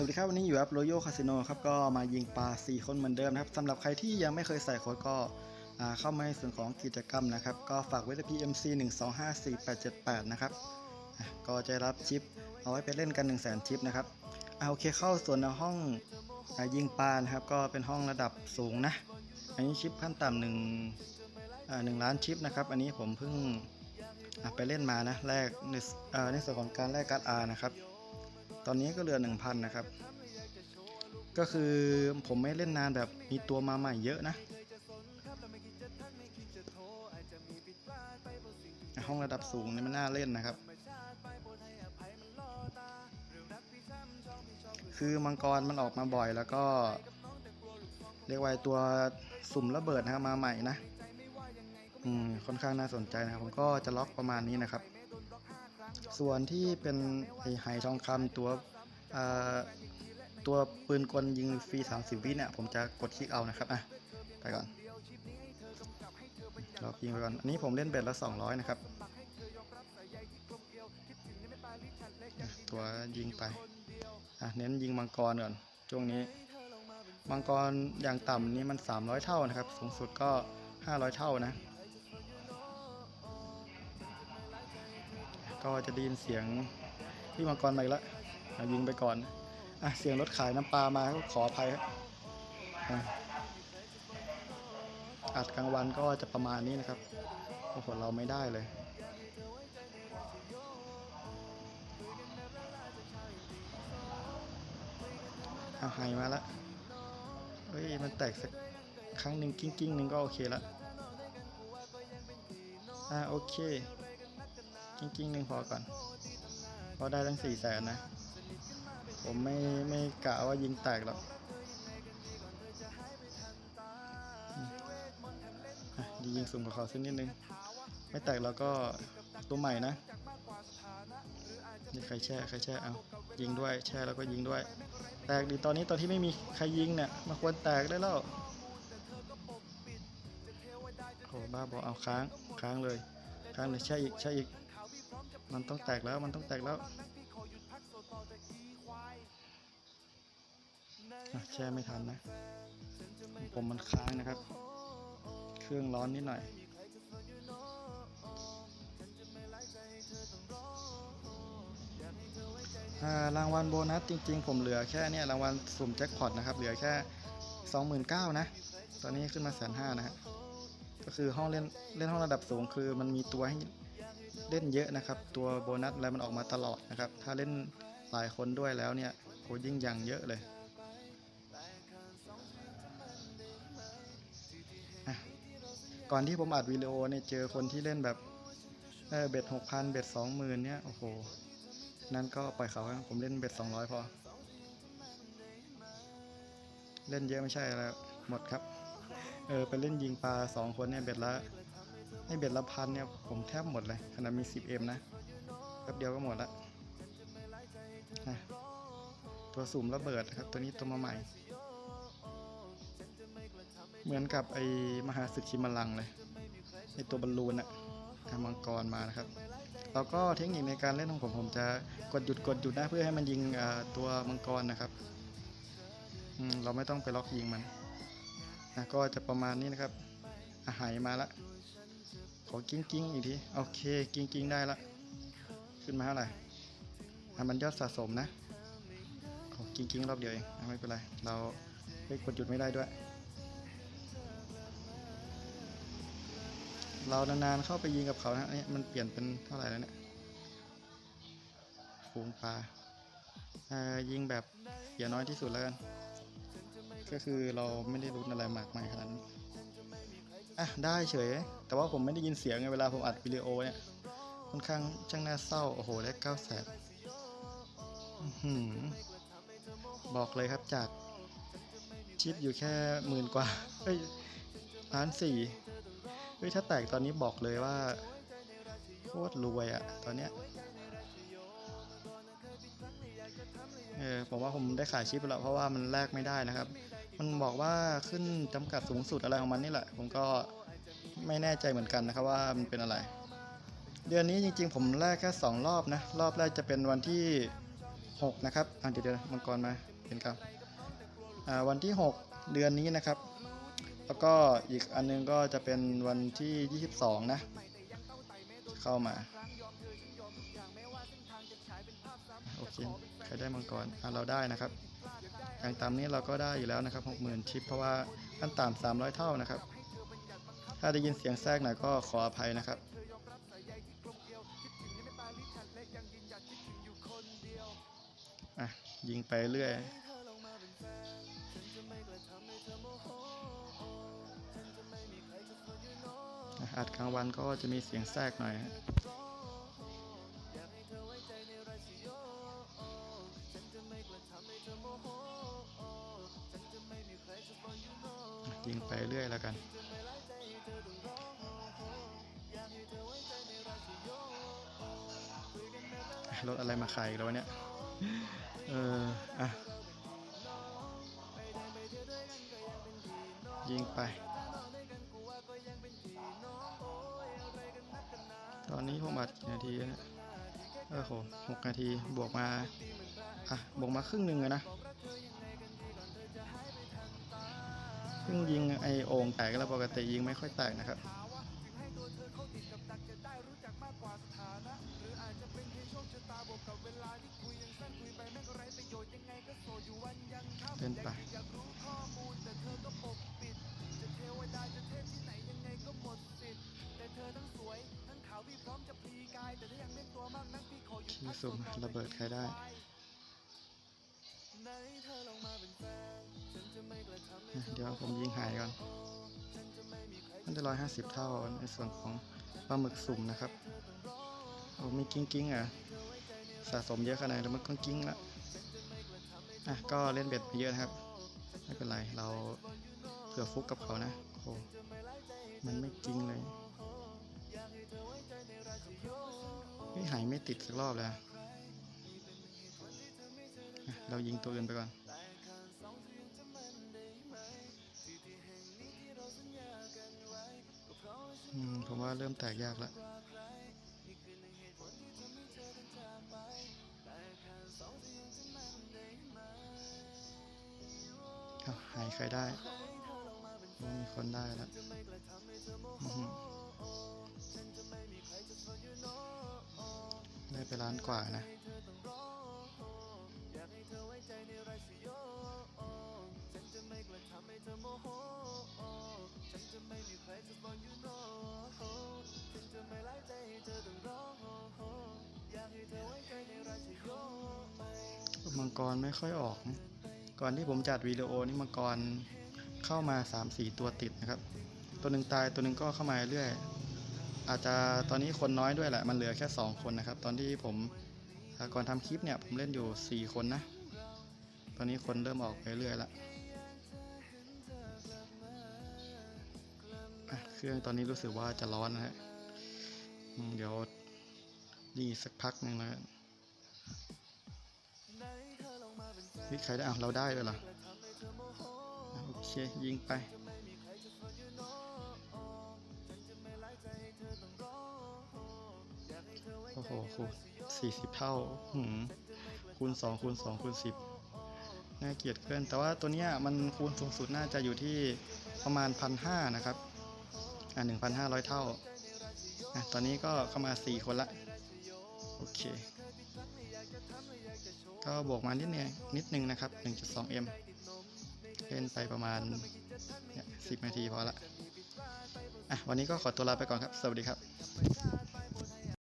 สวัสดีครับ วันนี้อยู่กับโรโยคาสิโนครับก็มายิงปลา 4 คนเหมือนเดิมนะครับสำหรับใครที่ยังไม่เคยใส่โค้ดก็เข้ามาในส่วนของกิจกรรมนะครับ ก็ฝากไว้ที่ PMC 1 2 5 4 8 7 8 นะครับ ก็จะรับชิป เอาไว้ไปเล่นกัน 1 0 0 0 0 0 ชิปนะครับอ่าโอเคเข้าส่วนในห้องอยิงปลานะครับ ก็เป็นห้องระดับสูงนะ อันนี้ชิปขั้นต่ำหนึ่งหนึ่งล้านชิปนะครับ อันนี้ผมเพิ่งไปเล่นมานะแรกในในส่วนของการแลกการ์ดอานะครับ ตอนนี้ก็เหลือ 1,000 นะครับ ก็คือผมไม่เล่นนานแบบมีตัวมาใหม่เยอะนะ ห้องระดับสูงนี่มันน่าเล่นนะครับ คือมังกรมันออกมาบ่อยแล้วก็ เรียกว่าตัวสุ่มระเบิดนะครับมาใหม่นะ อืมค่อนข้างน่าสนใจนะครับ ผมก็จะล็อกประมาณนี้นะครับ ส่วนที่เป็นไอไหทองคำตัวตัวปืนกลยิงฟรี 30 วิเนี่ยผมจะกดคลิกเอานะครับอะไปก่อนเรายิงไปก่อน อันนี้ผมเล่นเบ็ดละ 200 นะครับ ตัวยิงไป อะเน้นยิงมังกรก่อน ช่วงนี้ มังกรอย่างต่ำนี่มัน 300 เท่านะครับ สูงสุดก็ 500 เท่านะ ก็จะได้ยินเสียงที่มังกรมาอีกแล้วยิงไปก่อนอะเสียงรถขายน้ำปลามาก็ขออภัยครับอัดกลางวันก็จะประมาณนี้นะครับโอ้โหเราไม่ได้เลยเอาไฮมาแล้วเฮ้ยมันแตกสักครั้งหนึ่งกิ้งกิ้งหนึ่งก็โอเคละอ่าโอเค กิ้งกิ้งหนึ่งพอก่อนพอได้ทั้งสี่แสนนะ ผมไม่ไม่กะว่ายิงแตกหรอกอืมอะยิงสุ่มกับเขาสักนิดนึง ไม่แตกเราก็ตัวใหม่นะ นี่ใครแช่ใครแช่เอายิงด้วยแช่แล้วก็ยิงด้วย แตกดีตอนนี้ตอนที่ไม่มีใครยิงเนี่ยมาควรแตกได้แล้วโอ้บ้าบอเอาค้างค้างเลย ค้างเลยแช่อีกแช่อีก มันต้องแตกแล้วมันต้องแตกแล้วแช่ไม่ทันนะ ผมมันค้างนะครับ เครื่องร้อนนิดหน่อยรางวัลโบนัสจริง ๆ ผมเหลือแค่เนี่ยรางวัลสุ่มแจ็คพอตนะครับ เหลือแค่29,000นะ ตอนนี้ขึ้นมาแสนห้านะฮะก็คือห้องเล่นเล่นห้องระดับสูงคือมันมีตัวให้ เล่นเยอะนะครับ ตัวโบนัสอะไรมันออกมาตลอดนะครับ ถ้าเล่นหลายคนด้วยแล้วเนี่ยโหยิ่งย่างเยอะเลยก่อนที่ผมอัดวิดีโอเนี่ยเจอคนที่เล่นแบบเออเบ็ดหกพันเบ็ดสองหมื่นเนี่ยโอ้โห นั่นก็ปล่อยเขาครับผมเล่นเบ็ดสองร้อยพอ เล่นเยอะไม่ใช่แล้วหมดครับ เออไปเล่นยิงปลาสองคนเนี่ยเบ็ดละ ให้เบ็ดละพันเนี่ยผมแทบหมดเลยขนาดมี 10M นะแป๊บเดียวก็หมดละอะตัวสุ่มระเบิดครับ ตัวนี้ตัวมาใหม่ เหมือนกับไอ้มหาสึกชิมาลังเลยไอ้ตัวบอลลูนอะอะมังกรมานะครับแล้วก็เทคนิคในการเล่นของผมผมจะกดหยุดกดหยุดนะเพื่อให้มันยิงตัวมังกรนะครับเราไม่ต้องไปล็อกยิงมันนะก็จะประมาณนี้นะครับอาหายมาละ ขอกิ้งกิ้งอีกที โอเค กิ้งกิ้งได้ละ ขึ้นมาเท่าไหร่อะมันยอดสะสมนะ ขอกิ้งกิ้งรอบเดียวเองอไม่เป็นไร เราไปกดหยุดไม่ได้ด้วย เรานานๆเข้าไปยิงกับเขานะเนี่ยมันเปลี่ยนเป็นเท่าไหร่แล้วเนี่ยฝูงปลาอ่ายิงแบบเสียน้อยที่สุดแล้วกัน ก็คือเราไม่ได้รุ้นอะไรมากมายขนาดนี้ อะได้เฉย แต่ว่าผมไม่ได้ยินเสียงไงเวลาผมอัดวิดีโอเนี่ยค่อนข้างช่างน่าเศร้า โอ้โหได้เก้าแสนบอกเลยครับจากชิปอยู่แค่หมื่นกว่าเอ้ยล้านสี่เฮ้ยถ้าแตกตอนนี้บอกเลยว่าโคตรรวยอะตอนเนี้ยเออผมว่าผมได้ขายชิปแล้วเพราะว่ามันแลกไม่ได้นะครับ มันบอกว่าขึ้นจำกัดสูงสุดอะไรของมันนี่แหละ ผมก็ไม่แน่ใจเหมือนกันนะครับว่ามันเป็นอะไร เดือนนี้จริงๆ ผมแลกแค่สองรอบนะ รอบแรกจะเป็นวันที่ 6 นะครับอะเดี๋ยวเดี๋ยวมังกรมาเห็นครับอ่าวันที่ 6 เดือนนี้นะครับ แล้วก็อีกอันนึงก็จะเป็นวันที่ 22 นะ เข้ามาโอเคใครได้มังกรอะเราได้นะครับอย่างต่ำนี้เราก็ได้อยู่แล้วนะครับ60,000ชิปเพราะว่าขั้นต่ำ300 เท่านะครับ ถ้าได้ยินเสียงแทรกหน่อยก็ขออภัยนะครับอะยิงไปเรื่อย อัดกลางวันก็จะมีเสียงแทรกหน่อยฮะยิงไปเรื่อยแล้วกันรถอะไรมาขายอีกแล้ววะเนี่ย เออ อะ ยิงไป อนนี้ผมอัดกี่นาทีแล้วนี่ยโอ้โหหกนาทีบวกมา อะ บวกมาครึ่งหนึ่งเลยนะเพิ่งยิงไอโอ่งแตกแล้วปกติยิงไม่ค่อยแตกนะครับเล่นไป ที่สุ่มระเบิดใครได้เดี๋ยวผมยิงหายก่อน มันจะร้อยห้าสิบเท่าในส่วนของปลาหมึกสุ่มนะครับโอ้มีกิ้งกิ้งอะ สะสมเยอะขนาดนแล้วมันก็กิ้งละอะก็เล่นเบ็ดไปเยอะนะครับ ไม่เป็นไร เราเผื่อฟุกกับเขานะ โอ้มันไม่จริงเลย หายไม่ติดสักรอบเลยเรายิงตัวอื่นไปก่อนอผมว่าเริ่มแตกยากแล้วหายใครได้ มีคนได้แล้ว ไปล้านกว่านะมังกรไม่ค่อยออก ก่อนที่ผมจัดวิดีโอนี่มังกรเข้ามา 3-4 ตัวติดนะครับ ตัวหนึ่งตายตัวหนึ่งก็เข้ามาเรื่อย อาจจะตอนนี้คนน้อยด้วยแหละ มันเหลือแค่ 2 คนนะครับ ตอนที่ผมก่อนทำคลิปเนี่ยผมเล่นอยู่ 4 คนนะ ตอนนี้คนเริ่มออกไปเรื่อยละเครื่องตอนนี้รู้สึกว่าจะร้อนนะฮะเดี๋ยวดีงอีกสักพักหนึ่งแล้วกันวิใครได้อะเราได้เลยเหรอโอเค ยิงไป อ้โหคูณสี่สิบเท่าหืมคูณสองคูณสองคูณสิบน่าเกลียดเกิน แต่ว่าตัวเนี้ยมันคูณสูงสุดน่าจะอยู่ที่ประมาณพันห้านะครับ อะหนึ่งพันห้าร้อยเท่า อะ ตอนนี้ก็เข้ามาสี่คนละ โอเค ก็บวกมานิดนึงนิดนึงนะครับ 1.2m เล่นไปประมาณ10นาทีพอละ อะ วันนี้ก็ขอตัวลาไปก่อนครับ สวัสดีครับ